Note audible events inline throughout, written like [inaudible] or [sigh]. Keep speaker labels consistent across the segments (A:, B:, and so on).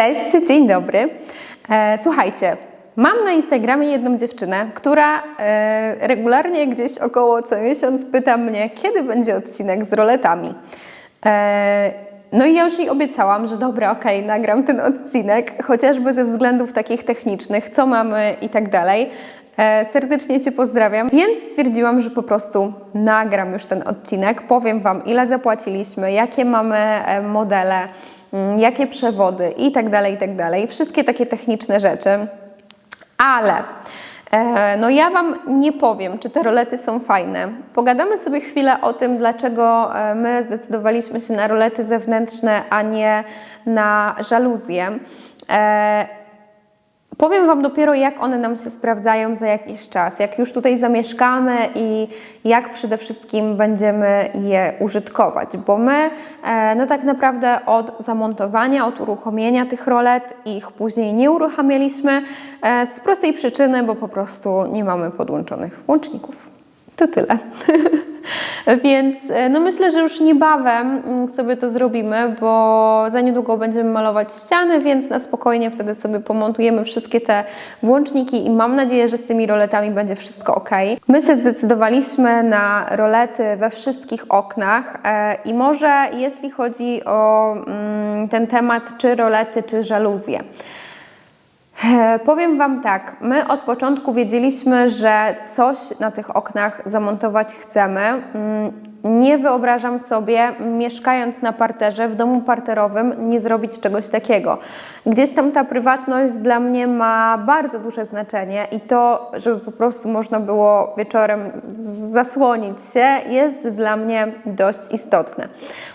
A: Cześć, dzień dobry. E, słuchajcie, mam na Instagramie jedną dziewczynę, która e, regularnie gdzieś około co miesiąc pyta mnie, kiedy będzie odcinek z roletami. E, no i ja już jej obiecałam, że dobra, okej, nagram ten odcinek, chociażby ze względów takich technicznych, co mamy i tak dalej. Serdecznie Cię pozdrawiam, więc stwierdziłam, że po prostu nagram już ten odcinek. Powiem Wam, ile zapłaciliśmy, jakie mamy modele, jakie przewody i tak dalej, i tak dalej. Wszystkie takie techniczne rzeczy. Ale e, no ja Wam nie powiem, czy te rolety są fajne. Pogadamy sobie chwilę o tym, dlaczego e, my zdecydowaliśmy się na rolety zewnętrzne, a nie na żaluzję. Powiem Wam dopiero, jak one nam się sprawdzają za jakiś czas, jak już tutaj zamieszkamy i jak przede wszystkim będziemy je użytkować, bo my e, no tak naprawdę od zamontowania, od uruchomienia tych rolet ich później nie uruchamialiśmy e, z prostej przyczyny, bo po prostu nie mamy podłączonych łączników. To tyle. [laughs] Więc e, no myślę, że już niebawem mm, sobie to zrobimy, bo za niedługo będziemy malować ściany, więc na spokojnie wtedy sobie pomontujemy wszystkie te włączniki i mam nadzieję, że z tymi roletami będzie wszystko ok. My się zdecydowaliśmy na rolety we wszystkich oknach e, i może jeśli chodzi o mm, ten temat, czy rolety, czy żaluzje. E, Powiem Wam tak, my od początku wiedzieliśmy, że coś na tych oknach zamontować chcemy. Nie wyobrażam sobie, mieszkając na parterze, w domu parterowym, nie zrobić czegoś takiego. Gdzieś tam ta prywatność dla mnie ma bardzo duże znaczenie i to, żeby po prostu można było wieczorem zasłonić się, jest dla mnie dość istotne.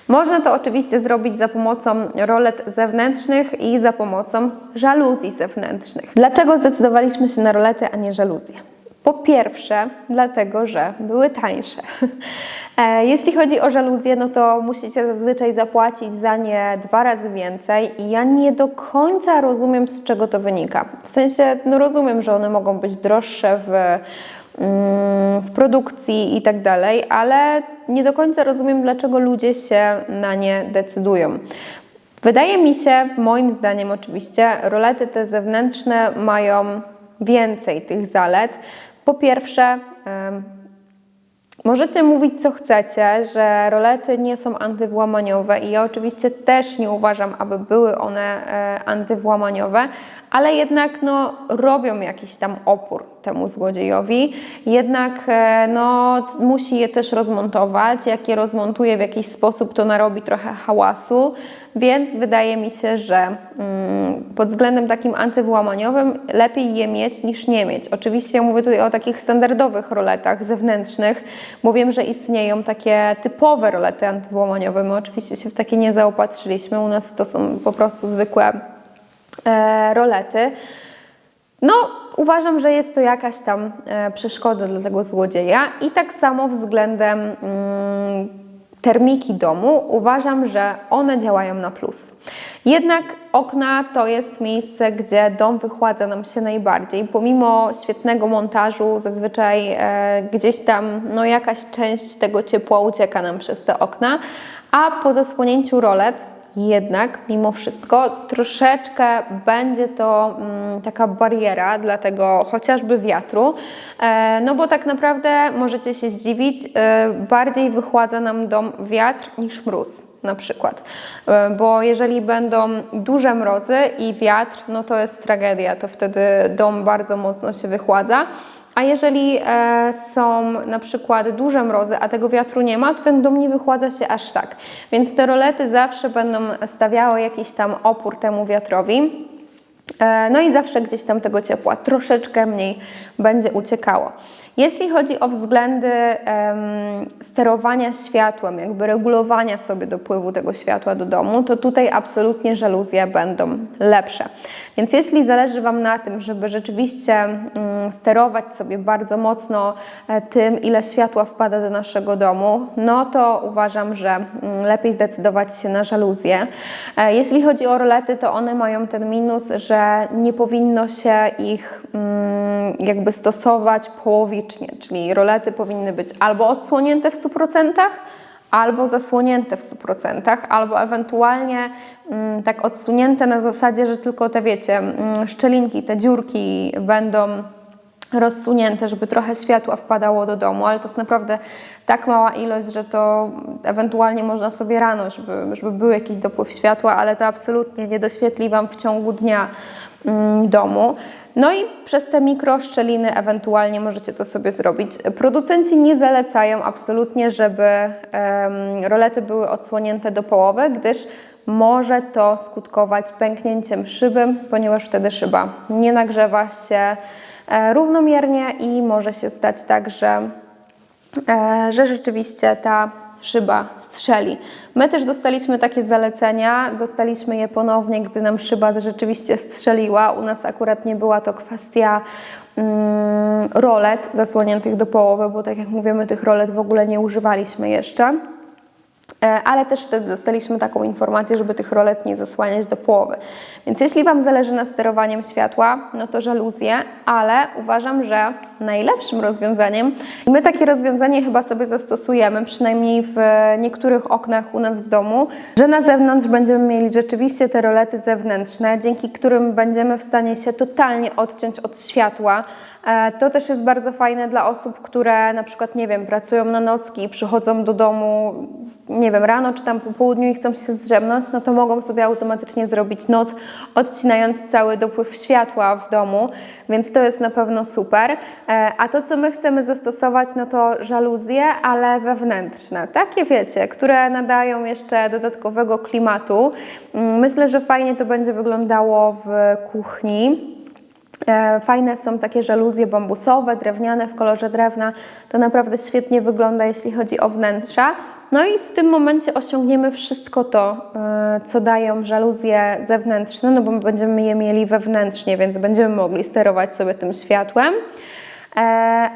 A: Można to oczywiście zrobić za pomocą rolet zewnętrznych i za pomocą żaluzji zewnętrznych. Dlaczego zdecydowaliśmy się na rolety, a nie żaluzje? Po pierwsze, dlatego, że były tańsze. [laughs] E, Jeśli chodzi o żaluzje, no to musicie zazwyczaj zapłacić za nie dwa razy więcej i ja nie do końca rozumiem, z czego to wynika. W sensie, no rozumiem, że one mogą być droższe w, mm, w produkcji i tak dalej, ale nie do końca rozumiem, dlaczego ludzie się na nie decydują. Wydaje mi się, moim zdaniem oczywiście, rolety te zewnętrzne mają więcej tych zalet. Po pierwsze, Możecie mówić co chcecie, że rolety nie są antywłamaniowe i ja oczywiście też nie uważam, aby były one e, antywłamaniowe, ale jednak no, robią jakiś tam opór temu złodziejowi. Jednak e, no, musi je też rozmontować. Jak je rozmontuje w jakiś sposób, to narobi trochę hałasu, więc wydaje mi się, że mm, pod względem takim antywłamaniowym lepiej je mieć niż nie mieć. Oczywiście mówię tutaj o takich standardowych roletach zewnętrznych, bo wiem, że istnieją takie typowe rolety antywłamaniowe. My oczywiście się w takie nie zaopatrzyliśmy. U nas to są po prostu zwykłe e, rolety. No, uważam, że jest to jakaś tam e, przeszkoda dla tego złodzieja i tak samo względem mm, termiki domu uważam, że one działają na plus. Jednak okna to jest miejsce, gdzie dom wychładza nam się najbardziej. Pomimo świetnego montażu, zazwyczaj e, gdzieś tam no, jakaś część tego ciepła ucieka nam przez te okna, a po zasłonięciu rolet jednak mimo wszystko troszeczkę będzie to mm, taka bariera dla tego chociażby wiatru, e, no bo tak naprawdę możecie się zdziwić, e, bardziej wychładza nam dom wiatr niż mróz na przykład, E, bo jeżeli będą duże mrozy i wiatr, no to jest tragedia, to wtedy dom bardzo mocno się wychładza. A jeżeli e, są na przykład duże mrozy, a tego wiatru nie ma, to ten dom nie wychładza się aż tak. Więc te rolety zawsze będą stawiały jakiś tam opór temu wiatrowi. E, no i zawsze gdzieś tam tego ciepła troszeczkę mniej będzie uciekało. Jeśli chodzi o względy em, sterowania światłem, jakby regulowania sobie dopływu tego światła do domu, to tutaj absolutnie żaluzje będą lepsze. Więc jeśli zależy Wam na tym, żeby rzeczywiście mm, sterować sobie bardzo mocno e, tym, ile światła wpada do naszego domu, no to uważam, że mm, lepiej zdecydować się na żaluzję. E, Jeśli chodzi o rolety, to one mają ten minus, że nie powinno się ich mm, jakby stosować połowicznie, czyli rolety powinny być albo odsłonięte w 100%, albo zasłonięte w 100%, albo ewentualnie mm, tak odsunięte na zasadzie, że tylko te wiecie, mm, szczelinki, te dziurki będą rozsunięte, żeby trochę światła wpadało do domu, ale to jest naprawdę tak mała ilość, że to ewentualnie można sobie rano, żeby, żeby był jakiś dopływ światła, ale to absolutnie nie doświetli Wam w ciągu dnia mm, domu. No i przez te mikroszczeliny ewentualnie możecie to sobie zrobić. Producenci nie zalecają absolutnie, żeby rolety były odsłonięte do połowy, gdyż może to skutkować pęknięciem szyby, ponieważ wtedy szyba nie nagrzewa się e, równomiernie i może się stać tak, że, e, że rzeczywiście ta szyba strzeli. My też dostaliśmy takie zalecenia, dostaliśmy je ponownie, gdy nam szyba rzeczywiście strzeliła. U nas akurat nie była to kwestia mm, rolet zasłoniętych do połowy, bo tak jak mówimy, tych rolet w ogóle nie używaliśmy jeszcze. E, ale też wtedy dostaliśmy taką informację, żeby tych rolet nie zasłaniać do połowy. Więc jeśli Wam zależy na sterowaniem światła, no to żaluzje, ale uważam, że najlepszym rozwiązaniem, i my takie rozwiązanie chyba sobie zastosujemy, przynajmniej w niektórych oknach u nas w domu, że na zewnątrz będziemy mieli rzeczywiście te rolety zewnętrzne, dzięki którym będziemy w stanie się totalnie odciąć od światła, E, to też jest bardzo fajne dla osób, które na przykład, nie wiem, pracują na nocki i przychodzą do domu, nie wiem, rano czy tam po południu i chcą się zdrzemnąć, no to mogą sobie automatycznie zrobić noc, odcinając cały dopływ światła w domu, więc to jest na pewno super. E, a to, co my chcemy zastosować, no to żaluzje, ale wewnętrzne. Takie wiecie, które nadają jeszcze dodatkowego klimatu. Mm, myślę, że fajnie to będzie wyglądało w kuchni. E, fajne są takie żaluzje bambusowe, drewniane w kolorze drewna. To naprawdę świetnie wygląda, jeśli chodzi o wnętrza. No i w tym momencie osiągniemy wszystko to, e, co dają żaluzje zewnętrzne, no bo będziemy je mieli wewnętrznie, więc będziemy mogli sterować sobie tym światłem. E,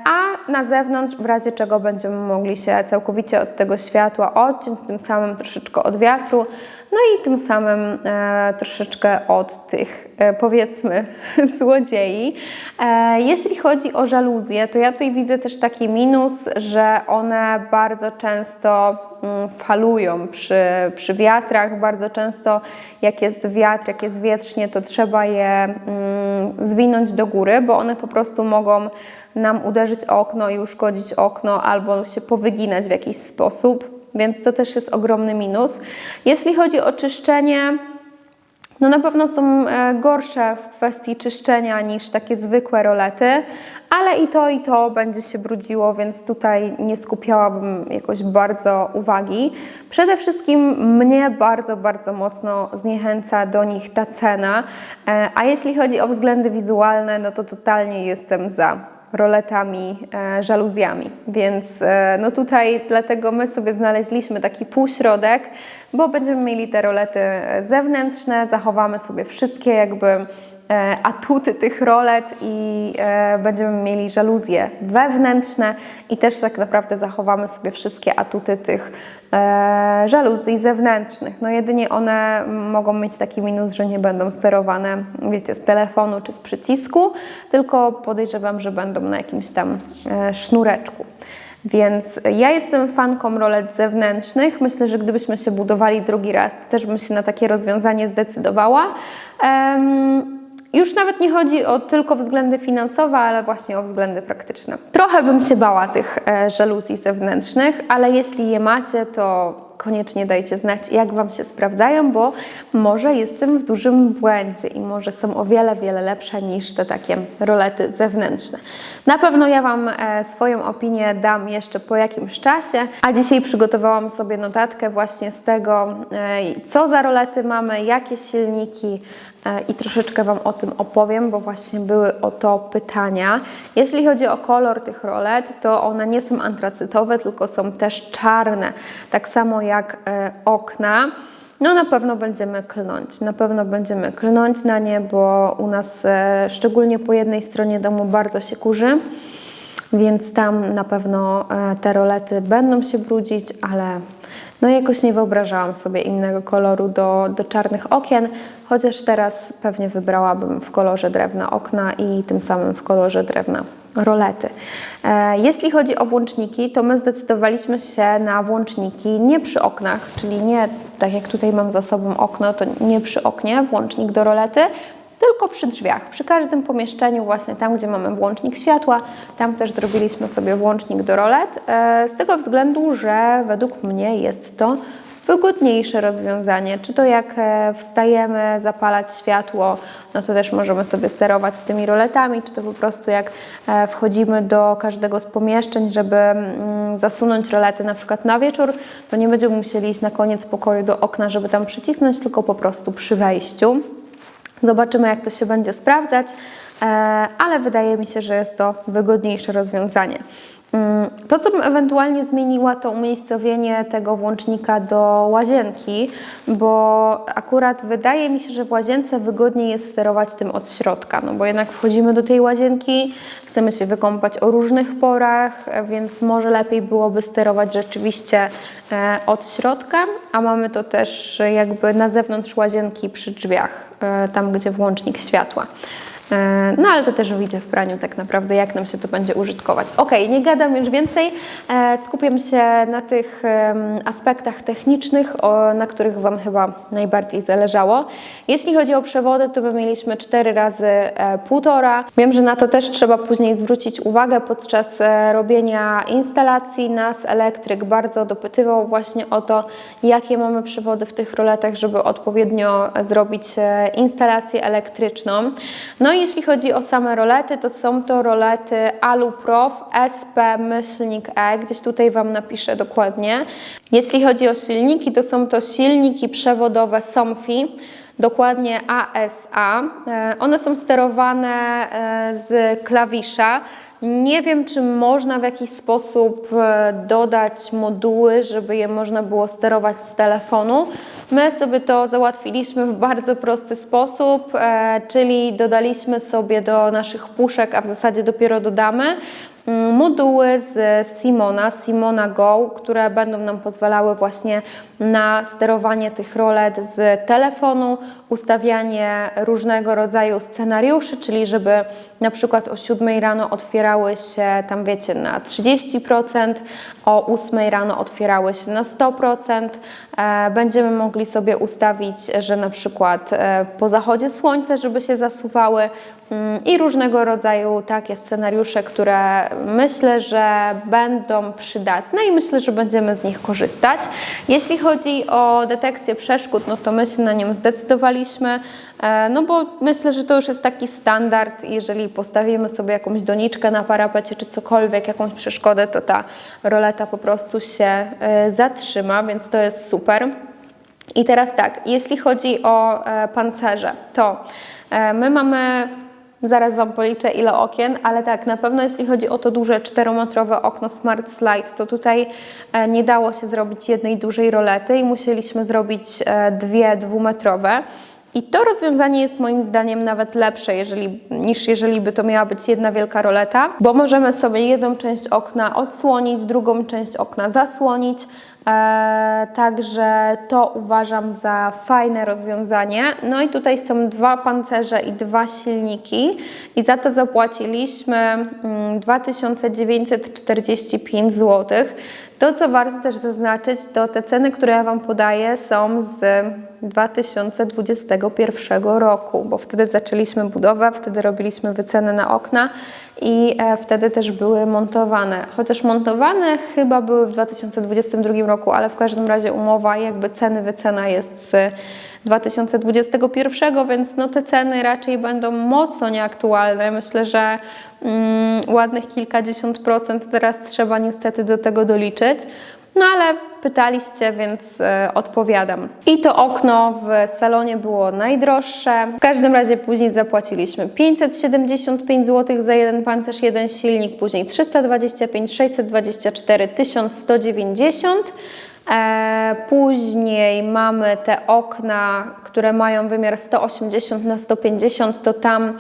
A: a na zewnątrz, w razie czego będziemy mogli się całkowicie od tego światła odciąć, tym samym troszeczkę od wiatru, no i tym samym e, troszeczkę od tych, e, powiedzmy, [laughs] złodziei. Jeśli chodzi o żaluzje, to ja tutaj widzę też taki minus, że one bardzo często mm, falują przy, przy wiatrach. Bardzo często, jak jest wiatr, jak jest wietrznie, to trzeba je mm, zwinąć do góry, bo one po prostu mogą nam uderzyć okno i uszkodzić okno albo się powyginać w jakiś sposób, więc to też jest ogromny minus. Jeśli chodzi o czyszczenie, no na pewno są e, gorsze w kwestii czyszczenia niż takie zwykłe rolety, ale i to, i to będzie się brudziło, więc tutaj nie skupiałabym jakoś bardzo uwagi. Przede wszystkim mnie bardzo, bardzo mocno zniechęca do nich ta cena, e, a jeśli chodzi o względy wizualne, no to totalnie jestem za roletami, e, żaluzjami. Więc e, no tutaj dlatego my sobie znaleźliśmy taki półśrodek, bo będziemy mieli te rolety zewnętrzne, zachowamy sobie wszystkie jakby atuty tych rolet i e, będziemy mieli żaluzje wewnętrzne i też tak naprawdę zachowamy sobie wszystkie atuty tych e, żaluzji zewnętrznych. No jedynie one mogą mieć taki minus, że nie będą sterowane, wiecie, z telefonu czy z przycisku, tylko podejrzewam, że będą na jakimś tam sznureczku. Więc ja jestem fanką rolet zewnętrznych. Myślę, że gdybyśmy się budowali drugi raz, to też bym się na takie rozwiązanie zdecydowała. Um, już nawet nie chodzi o tylko względy finansowe, ale właśnie o względy praktyczne. Trochę bym się bała tych e, żaluzji zewnętrznych, ale jeśli je macie, to koniecznie dajcie znać, jak Wam się sprawdzają, bo może jestem w dużym błędzie i może są o wiele, wiele lepsze niż te takie rolety zewnętrzne. Na pewno ja Wam e, swoją opinię dam jeszcze po jakimś czasie, a dzisiaj przygotowałam sobie notatkę właśnie z tego, e, co za rolety mamy, jakie silniki, i troszeczkę Wam o tym opowiem, bo właśnie były o to pytania. Jeśli chodzi o kolor tych rolet, to one nie są antracytowe, tylko są też czarne, tak samo jak e, okna. No na pewno będziemy klnąć, na pewno będziemy klnąć na nie, bo u nas e, szczególnie po jednej stronie domu bardzo się kurzy, więc tam na pewno te rolety będą się brudzić, ale no jakoś nie wyobrażałam sobie innego koloru do, do czarnych okien, chociaż teraz pewnie wybrałabym w kolorze drewna okna i tym samym w kolorze drewna rolety. E, Jeśli chodzi o włączniki, to my zdecydowaliśmy się na włączniki nie przy oknach, czyli nie tak jak tutaj mam za sobą okno, to nie przy oknie włącznik do rolety, tylko przy drzwiach. Przy każdym pomieszczeniu, właśnie tam, gdzie mamy włącznik światła, tam też zrobiliśmy sobie włącznik do rolet, e, z tego względu, że według mnie jest to wygodniejsze rozwiązanie. Czy to jak e, wstajemy zapalać światło, no to też możemy sobie sterować tymi roletami, czy to po prostu jak e, wchodzimy do każdego z pomieszczeń, żeby mm, zasunąć rolety na przykład na wieczór, to nie będziemy musieli iść na koniec pokoju do okna, żeby tam przycisnąć, tylko po prostu przy wejściu. Zobaczymy, jak to się będzie sprawdzać, ale wydaje mi się, że jest to wygodniejsze rozwiązanie. Mm, To, co bym ewentualnie zmieniła, to umiejscowienie tego włącznika do łazienki, bo akurat wydaje mi się, że w łazience wygodniej jest sterować tym od środka, no bo jednak wchodzimy do tej łazienki, chcemy się wykąpać o różnych porach, e, więc może lepiej byłoby sterować rzeczywiście e, od środka, a mamy to też e, jakby na zewnątrz łazienki przy drzwiach, e, tam gdzie włącznik światła. E, No ale to też wyjdzie w praniu tak naprawdę, jak nam się to będzie użytkować. Ok, nie gadam już więcej, e, skupiam się na tych aspektach technicznych, na których Wam chyba najbardziej zależało. Jeśli chodzi o przewody, to my mieliśmy 4 razy e, półtora. Wiem, że na to też trzeba później zwrócić uwagę podczas robienia instalacji. Nas elektryk bardzo dopytywał właśnie o to, jakie mamy przewody w tych roletach, żeby odpowiednio zrobić instalację elektryczną. No i jeśli chodzi o same rolety, to są to rolety Aluprof SP-E, gdzieś tutaj Wam napiszę dokładnie. Jeśli chodzi o silniki, to są to silniki przewodowe Somfi, dokładnie ASA. E, One są sterowane e, z klawisza. Nie wiem, czy można w jakiś sposób e, dodać moduły, żeby je można było sterować z telefonu. My sobie to załatwiliśmy w bardzo prosty sposób, e, czyli dodaliśmy sobie do naszych puszek, a w zasadzie dopiero dodamy, moduły z Simona, Simona Go, które będą nam pozwalały właśnie na sterowanie tych rolet z telefonu, ustawianie różnego rodzaju scenariuszy, czyli żeby na przykład o 7 rano otwierały się tam wiecie na 30%, o 8 rano otwierały się na 100%. E, Będziemy mogli sobie ustawić, że na przykład e, po zachodzie słońca, żeby się zasuwały mm, i różnego rodzaju takie scenariusze, które myślę, że będą przydatne i myślę, że będziemy z nich korzystać. Jeśli chodzi o detekcję przeszkód, no to my się na nią zdecydowaliśmy, no bo myślę, że to już jest taki standard. Jeżeli postawimy sobie jakąś doniczkę na parapecie czy cokolwiek, jakąś przeszkodę, to ta roleta po prostu się e, zatrzyma, więc to jest super. I teraz tak, jeśli chodzi o e, pancerze, to e, my mamy, zaraz Wam policzę ile okien, ale tak, na pewno jeśli chodzi o to duże 4-metrowe okno Smart Slide, to tutaj e, nie dało się zrobić jednej dużej rolety i musieliśmy zrobić e, dwie dwumetrowe. I to rozwiązanie jest moim zdaniem nawet lepsze, jeżeli, niż jeżeli by to miała być jedna wielka roleta, bo możemy sobie jedną część okna odsłonić, drugą część okna zasłonić. E, także to uważam za fajne rozwiązanie. No i tutaj są dwa pancerze i dwa silniki i za to zapłaciliśmy mm, 2945 zł. To, co warto też zaznaczyć, to te ceny, które ja Wam podaję, są z 2021 roku, bo wtedy zaczęliśmy budowę, wtedy robiliśmy wycenę na okna i e, wtedy też były montowane. Chociaż montowane chyba były w 2022 roku, ale w każdym razie umowa, jakby ceny, wycena jest z 2021, więc no te ceny raczej będą mocno nieaktualne. Myślę, że mm, ładnych kilkadziesiąt procent teraz trzeba niestety do tego doliczyć. No ale pytaliście, więc e, odpowiadam. I to okno w salonie było najdroższe. W każdym razie później zapłaciliśmy 575 zł za jeden pancerz, jeden silnik, później 325, 624, 1190. E, później mamy te okna, które mają wymiar 180 na 150, to tam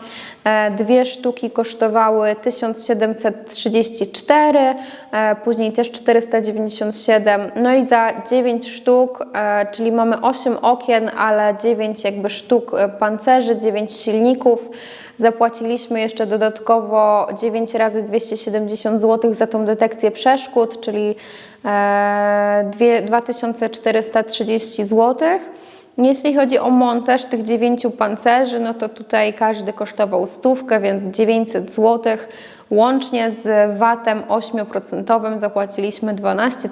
A: dwie sztuki kosztowały 1734, e, później też 497, no i za 9 sztuk, e, czyli mamy 8 okien, ale 9 jakby sztuk e, pancerzy, 9 silników. Zapłaciliśmy jeszcze dodatkowo 9 razy 270 zł za tą detekcję przeszkód, czyli e, dwie- 2430 zł. Jeśli chodzi o montaż tych dziewięciu pancerzy, no to tutaj każdy kosztował stówkę, więc 900 zł. Łącznie z VAT-em 8% zapłaciliśmy 12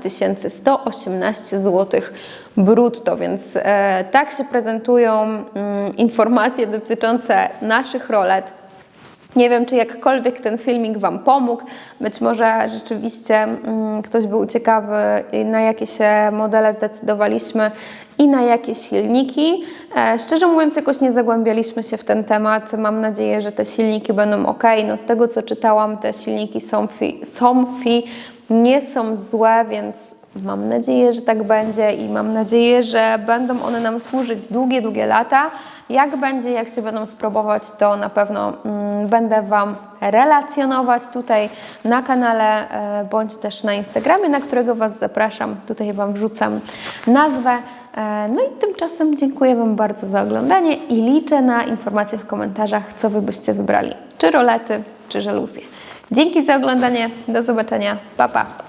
A: 118 zł brutto, więc e, tak się prezentują mm, informacje dotyczące naszych rolet. Nie wiem, czy jakkolwiek ten filmik Wam pomógł. Być może rzeczywiście mm, ktoś był ciekawy, i na jakie się modele zdecydowaliśmy i na jakie silniki. E, szczerze mówiąc, jakoś nie zagłębialiśmy się w ten temat. Mam nadzieję, że te silniki będą ok. No, z tego co czytałam, te silniki Somfy, Somfy nie są złe, więc Mam nadzieję, że tak będzie i mam nadzieję, że będą one nam służyć długie, długie lata. Jak będzie, jak się będą spróbować, to na pewno mm, będę Wam relacjonować tutaj na kanale e, bądź też na Instagramie, na którego Was zapraszam. Tutaj Wam wrzucam nazwę. E, No i tymczasem dziękuję Wam bardzo za oglądanie i liczę na informacje w komentarzach, co Wy byście wybrali. Czy rolety, czy żaluzje. Dzięki za oglądanie. Do zobaczenia. Pa, pa.